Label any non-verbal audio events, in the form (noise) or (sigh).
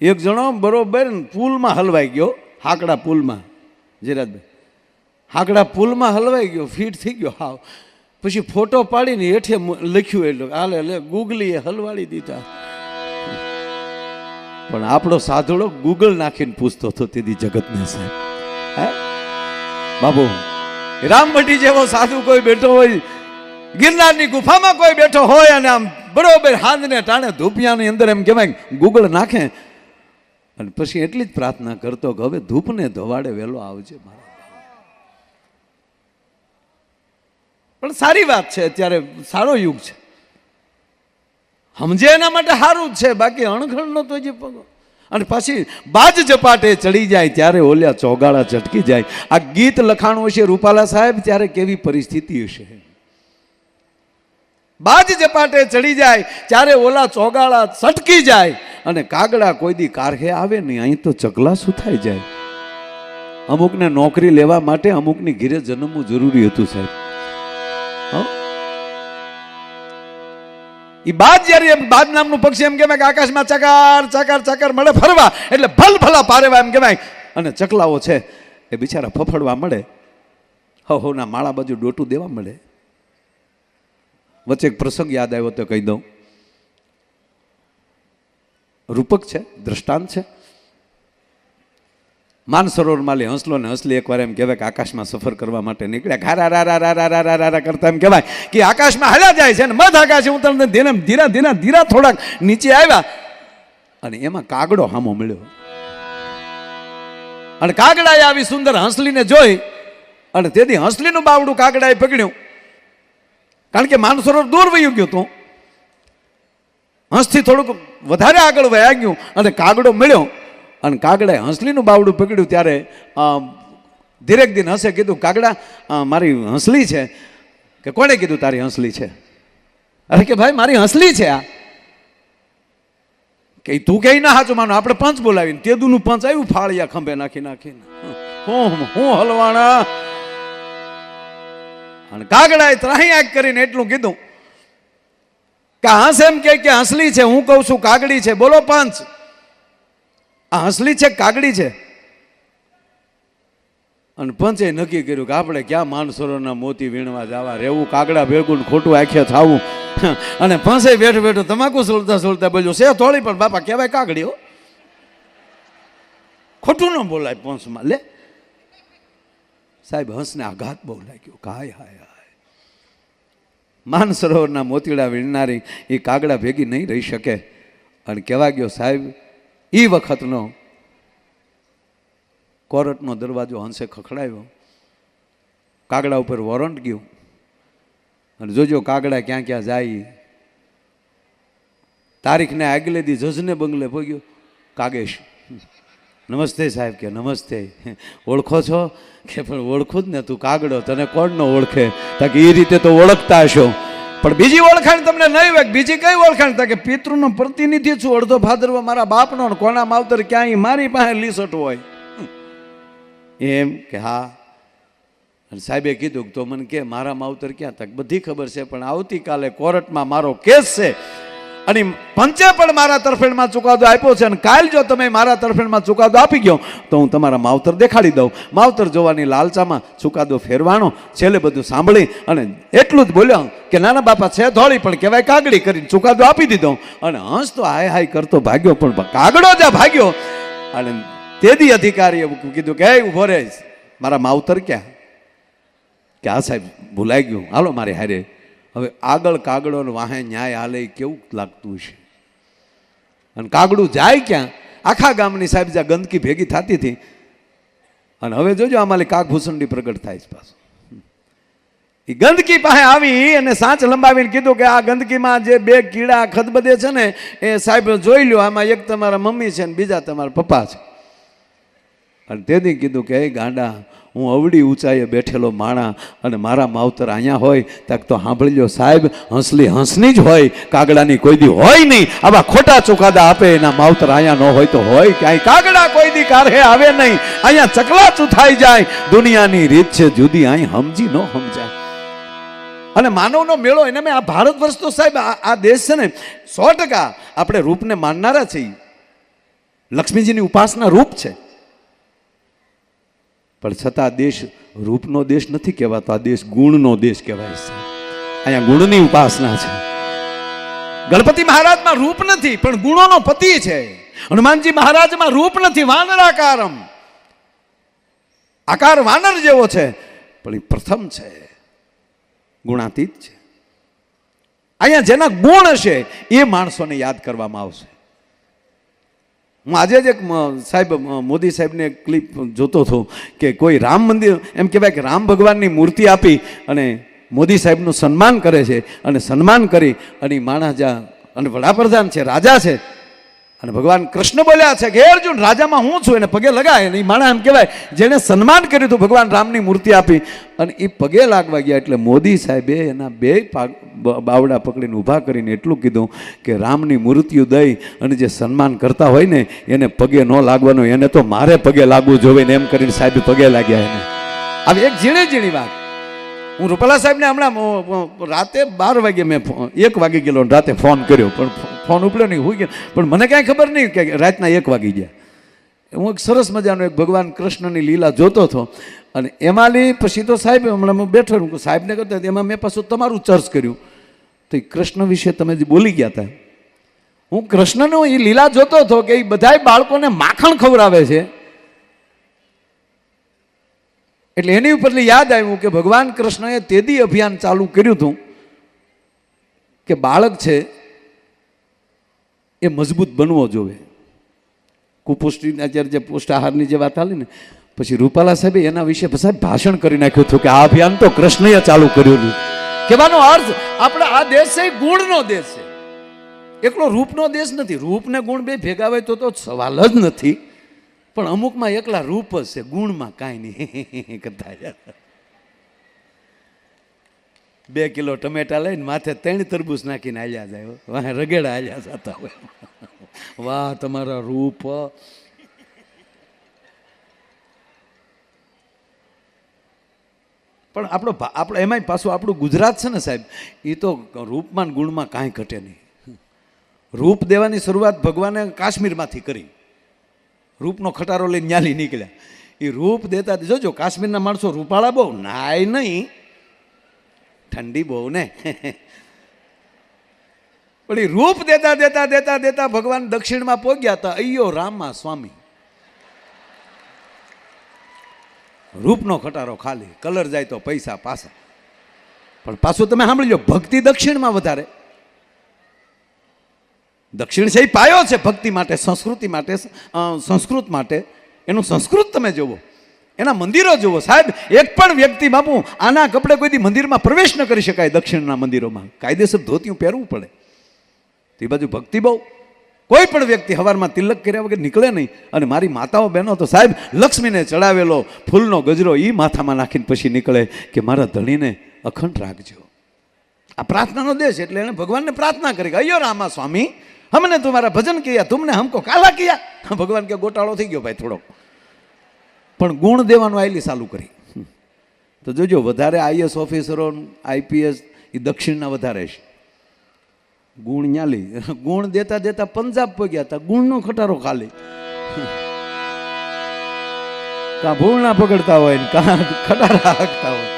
એક જણો બરોબર પુલમાં હલવાઈ ગયો, હાકડા પુલમાં. જીરાજભાઈ હાકડા પુલમાં હલવાઈ ગયો, ફીટ થઈ ગયો, હાવ. પછી ફોટો પાડીને હેઠે લખ્યું એટલું, હાલે લે ગૂગલીએ હલવાડી દીધા. પણ આપણો સાધુડો ગૂગલ નાખીને પૂછતો હતો તેથી જગતને સાહેબ. હે? બાબુ રામભટ્ટી જેવો સાધુ કોઈ બેઠો હોય, ગિરનારની ગુફામાં કોઈ બેઠો હોય અને આમ બરોબર હાથને ટાણે ધૂપિયાની અંદર એમ કહેવાય ગૂગલ નાખે અને પછી એટલી જ પ્રાર્થના કરતો કે હવે ધૂપને ધોવાડે વહેલો આવજે મારા પણ સારી વાત છે, અત્યારે સારો યુગ છે. સમજે એના માટે સારું જ છે, બાકી અણખણનો તો જે પગો અને પછી બાજ જપાટે ચડી જાય ત્યારે ઓલ્યા ચોગાળા ચટકી જાય. આ ગીત લખાણું હશે રૂપાલા સાહેબ, ત્યારે કેવી પરિસ્થિતિ હશે? બાજ જપાટે ચડી જાય ત્યારે ઓલા ચોગાળા ચટકી જાય. અને કાગડા કોઈ દી કારખે આવે નહીં, અહીં તો ચકલા શું થાય જાય. અમુકને નોકરી લેવા માટે અમુકની ઘીરે જન્મવું જરૂરી હતું, સાહેબ? ઈ બાદ જ્યારે એમ બાજ નામનું પક્ષી એમ કહેવાય કે આકાશમાં ચકાર ચકાર ચકાર મળે ફરવા, એટલે ભલ ભલા પારેવા એમ કહેવાય. અને ચકલાઓ છે, એ બિચારા ફફડવા મળે. હો, ના, માળા બાજુ ડોટું દેવા મળે. વચ્ચે એક પ્રસંગ યાદ આવ્યો તો કહી દઉં. રૂપક છે, દ્રષ્ટાંત છે. માનસરોવર માલી હંસલો ને હંસલી એકવાર એમ કહેવાય કે આકાશમાં સફર કરવા માટે નીકળ્યા. હારા રા રા રા રા રા રા રા રા કરતા એમ કહેવાય કે આકાશમાં હાલ્યા જાય છે અને મધ આકાશે હું તમને ધીરે ધીરા ધીરા ધીરા થોડાક નીચે આવ્યા અને એમાં કાગડો હામો મળ્યો. અને કાગડાએ આવી સુંદર હંસલીને જોઈ અને તેથી હંસલીનું બાવડું કાગડાએ પકડ્યું. કારણ કે માનસરોવર દૂર વયું ગયું હતું. હંસથી થોડુંક વધારે આગળ વયા ગયું અને કાગડો મળ્યો અને કાગડાએ હંસલીનું બાવડું પકડ્યું ત્યારે ધીરેક દિન હસે કીધું, કાગડા મારી હંસલી છે. કે કોણે કીધું, તારી હંસલી છે? અરે કે ભાઈ, મારી હંસલી છે આ. કે તું કે ના હાચો માનો, આપણે પંચ બોલાવીને તેદુનું પંચ આવ્યું ફાળિયા ખંભે નાખી નાખીને. હું હું હલવાણા. અને કાગડાએ ત્રાહી આગ કરીને એટલું કીધું કે હાંસ એમ કે કે હંસલી છે, હું કહું છું કાગડી છે. બોલો પાંચ. આ હંસલી છે કાગડી છે? અને પંચે નક્કી કર્યું કે આપણે ક્યાં માનસરોના મોતી વીણવા જવા? રહેવું કાગડા ભેગું ખોટું આંખે થાવું. અને પંચે બેઠો બેઠો તમાકુ સોલતા સોલતા બોલ્યું છે થોડી પણ બાપા, કહેવાય કાગડીઓ ખોટું ન બોલાય પંચમાં, લે. સાહેબ, હંસને આઘાત બહુ લાગ્યો. કાય હાય હા માનસરોવરના મોતીડા વીણનારી એ કાગડા ભેગી નહીં રહી શકે. અને કહેવા ગયો, સાહેબ એ વખતનો કોર્ટનો દરવાજો હંસે ખખડાવ્યો કાગડા ઉપર વોરંટ ગયું. અને જોજો કાગડા ક્યાં ક્યાં જાય. તારીખને આગલે દી જજને બંગલે પહોંચ્યો કાગેશ નમસ્તે સાહેબ કે નમસ્તે. ઓળખો છો? કે પણ ઓળખું જ ને તું કાગડો, તને કોણ ન ઓળખે તાકે એ રીતે તો ઓળખતા હશો. પણ બીજી ઓળખાણ તમને નહીં હોય, બીજી કઈ ઓળખાણ? તા કે પિતૃનો પ્રતિનિધિ છું, અડધો ભાદરવો મારા બાપનો કોના માવતર ક્યાંય મારી પાસે લીસટ હોય. એમ કે હા. અને સાહેબે કીધું તો મને કે, મારા માવતર ક્યાં? તક બધી ખબર છે, પણ આવતીકાલે કોર્ટમાં મારો કેસ છે. અને પંચે પણ મારા તરફેણમાં ચુકાદો આપ્યો છે અને કાલ જો તમે મારા તરફેણમાં ચુકાદો આપી ગયો, તો હું તમારા માવતર દેખાડી દઉં. માવતર જોવાની લાલચામાં ચુકાદો ફેરવાનો, છેલ્લે બધું સાંભળી અને એટલું જ બોલ્યો કે નાના બાપા છે ધોળી, પણ કહેવાય કાગડી કરીને ચુકાદો આપી દીધો. અને હંસ તો હાય હાય કરતો ભાગ્યો, પણ કાગડો જ્યાં ભાગ્યો. અને તેદી અધિકારીએ કીધું કે ઊભો રહે મારા માવતર ક્યાં? કે આ સાહેબ ભૂલાઈ ગયું. હાલો, મારે હારે હવે આગળ કાગડો વાહે ન્યાય હાલે કેવું લાગતું છે અને કાગડું જાય ક્યાં? આખા ગામની સાહેબ જ્યાં ગંદકી ભેગી થતી હતી. અને હવે જોજો આમાં કાગભૂષણની પ્રગટ થાય છે પાછું. એ ગંદકી પાસે આવી અને સાંચ લંબાવીને કીધું કે આ ગંદકીમાં જે બે કીડા ખદબદે છે ને, એ સાહેબ જોઈ લો આમાં એક તમારા મમ્મી છે ને બીજા તમારા પપ્પા છે. અને તેથી કીધું કે, એ ગાંડા હું અવડી ઊંચાઈએ બેઠેલો માણા અને મારા માવતર અહીંયા હોય, તક તો સાંભળી લો સાહેબ, હંસલી હંસની જ હોય, કાગડાની કોઈ દી હોય નહીં. આવા ખોટા ચુકાદા આપે એના માવતર અહીંયા ન હોય તો હોય ક્યાંય. કાગડા કોઈ દી કારહે આવે નહીં. અહીંયા ચકલા ચૂથાઈ જાય. દુનિયાની રીત છે જુદી, અહીં સમજી ન સમજાય અને માનવનો મેળો એને મેં આ ભારત વર્ષ તો સાહેબ આ દેશ છે ને સો ટકા આપણે રૂપને માનનારા છીએ. લક્ષ્મીજીની ઉપાસના રૂપ છે. પણ છતાં દેશ રૂપનો દેશ નથી કહેવાતો, આ દેશ ગુણનો દેશ કહેવાય છે. અહીંયા ગુણની ઉપાસના છે. ગણપતિ મહારાજમાં રૂપ નથી, પણ ગુણોનો પતિ છે. હનુમાનજી મહારાજમાં રૂપ નથી, વાનરાકારમ. આકાર વાનર જેવો છે, પણ એ પ્રથમ છે. ગુણાતીત છે. અહીંયા જેના ગુણ હશે, એ માણસોને યાદ કરવામાં આવશે. હું આજે જ એક સાહેબ મોદી સાહેબને એક ક્લિપ જોતો હતો કે કોઈ રામ મંદિર, એમ કહેવાય કે રામ ભગવાનની મૂર્તિ આપી અને મોદી સાહેબનું સન્માન કરે છે. અને સન્માન કરી અને માણસ જ્યાં અને વડાપ્રધાન છે, રાજા છે અને ભગવાન કૃષ્ણ બોલ્યા છે કે અર્જુન, રાજામાં હું છું, એને પગે લગાય. અને એ માણસ એમ કહેવાય, જેણે સન્માન કર્યું હતું, ભગવાન રામની મૂર્તિ આપી. અને એ પગે લાગવા ગયા એટલે મોદી સાહેબે એના બે બાવડા પકડીને ઊભા કરીને એટલું કીધું કે રામની મૂર્તિઓ દઈ અને જે સન્માન કરતા હોય ને, એને પગે ન લાગવાનું, એને તો મારે પગે લાગવું જોઈએ ને એમ કરીને સાહેબ પગે લાગ્યા એને. આવી એક ઝીણી ઝીણી વાત. હું રૂપાલા સાહેબને હમણાં રાતે બાર વાગે મેં એક વાગે ગયેલો રાતે ફોન કર્યો, પણ ફોન ઉપડ્યો નહીં હોઈ ગયો. પણ મને કાંઈ ખબર નહીં કે રાતના એક વાગી ગયા. હું એક સરસ મજાનો એક ભગવાન કૃષ્ણની લીલા જોતો હતો. અને એમાંની પછી તો સાહેબ, હમણાં હું બેઠો હું સાહેબને કરતા એમાં મેં પાછું તમારું ચર્ચ કર્યું. તો એ કૃષ્ણ વિશે તમે જે બોલી ગયા હતા. હું કૃષ્ણનો એ લીલા જોતો હતો કે એ બધાય બાળકોને માખણ ખવડાવે છે. એટલે એની ઉપરથી યાદ આવ્યું કે ભગવાન કૃષ્ણએ તેદી અભિયાન ચાલુ કર્યું હતું કે બાળક છે એ મજબૂત બનવો જોવે કુપોષ્ટિના જ્યારે જે પુષ્ટ આહારની જે વાત આવી ને, પછી રૂપાલા સાહેબે એના વિશે સાહેબ ભાષણ કરી નાખ્યું હતું કે આ અભિયાન તો કૃષ્ણએ ચાલુ કર્યું હતું. કહેવાનો અર્થ, આપણે આ દેશ છે ગુણનો દેશ છે. એકલો રૂપનો દેશ નથી. રૂપ ને ગુણ બે ભેગા હોય તો તો સવાલ જ નથી. પણ અમુકમાં એકલા રૂપ જ છે, ગુણમાં કાંઈ નહીં. કરતા બે કિલો ટમેટા લઈને માથે ત્રણ તરબૂચ નાખીને હાલ્યા જાય વાહ રગેડા હાલ્યા જતા હોય. વાહ, તમારા રૂપ. પણ આપણો આપણે, એમાંય પાછું આપણું ગુજરાત છે ને સાહેબ એ તો રૂપમાં ગુણમાં કાંઈ ઘટે નહીં. રૂપ દેવાની શરૂઆત ભગવાને કાશ્મીરમાંથી કરી. રૂપનો ખટારો લઈને ન્યાલી નીકળ્યા. એ રૂપ દેતા જોજો, કાશ્મીરના માણસો રૂપાળા બહુ, નાય નહીં. ઠંડી બહુ ને. (laughs) પણ એ રૂપ દેતા દેતા દેતા દેતા ભગવાન દક્ષિણમાં પહોંચ્યા હતા અయ్યો રામા સ્વામી. રૂપનો ખટારો ખાલી, કલર જાય તો પૈસા પાછા. પણ પાછું તમે સાંભળી લો ભક્તિ દક્ષિણમાં વધારે. દક્ષિણ છે પાયો છે ભક્તિ માટે, સંસ્કૃતિ માટે સંસ્કૃત માટે. એનું સંસ્કૃત તમે જુઓ. એના મંદિરો જુઓ. સાહેબ, એક પણ વ્યક્તિ, બાપુ, આના કપડે કોઈ દી મંદિરમાં પ્રવેશ ન કરી શકાય દક્ષિણના મંદિરોમાં. કાયદેસર ધોતિયું પહેરવું પડે. તે બાજુ ભક્તિ બહુ. કોઈ પણ વ્યક્તિ હવારમાં તિલક કર્યા વગર નીકળે નહીં. અને મારી માતાઓ બહેનો તો સાહેબ, લક્ષ્મીને ચડાવેલો ફૂલનો ગજરો એ માથામાં નાખીને પછી નીકળે કે મારા ધણીને અખંડ રાખજો. આ પ્રાર્થનાનો દેશ એટલે એણે ભગવાનને પ્રાર્થના કરી કે, અયો રામા સ્વામી हमने तुम्हारा भजन किया तुमने हमको काला किया ભગવાન કે ગોટાળો થઈ ગયો ભાઈ થોડો પણ ગુણ દેવાનું આયલી ચાલુ કરી તો જોજો વધારે આઈએસ ઓફિસરો આઈપીએસ એ દક્ષિણના વધારે છે ગુણ ન્યાલી (laughs) ગુણ દેતા દેતા પંજાબ પગ્યા હતા ગુણનો ખટારો ખાલી કાં ભૂલ ના પકડતા હોય ને કાં ખટારા હાંકતા હોય